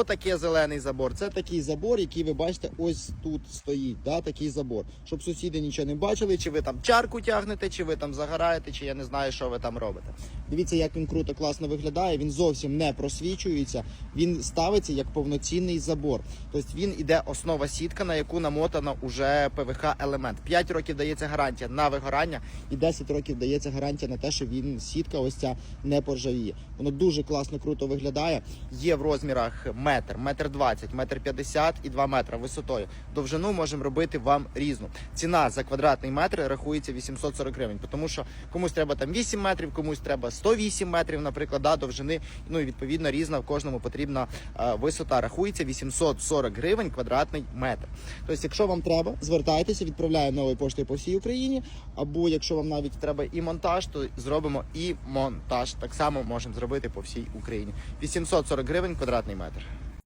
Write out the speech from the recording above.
Що таке зелений забор? Це такий забор, який ви бачите, ось тут стоїть. Да, такий забор. Щоб сусіди нічого не бачили, чи ви там чарку тягнете, чи ви там загораєте, чи я не знаю, що ви там робите. Дивіться, як він круто, класно виглядає. Він зовсім не просвічується. Він ставиться як повноцінний забор. Тобто він іде основа сітка, на яку намотано уже ПВХ елемент. 5 років дається гарантія на вигорання, і 10 років дається гарантія на те, що він сітка ось ця не поржавіє. Воно дуже класно, круто виглядає. Є в розмірах метр, метр двадцять, метр п'ятдесят і 2 метри висотою. Довжину можемо робити вам різну. Ціна за квадратний метр рахується 840 гривень, тому що комусь треба там 8 метрів, комусь треба 108 метрів, наприклад, да, довжини. Ну і відповідно різна в кожному потрібна е, висота. Рахується 840 гривень квадратний метр. Тобто, якщо вам треба, звертайтеся, відправляємо новою поштою по всій Україні. Або якщо вам навіть треба і монтаж, то зробимо і монтаж. Так само можемо зробити по всій Україні. 840 гривень квадратний метр.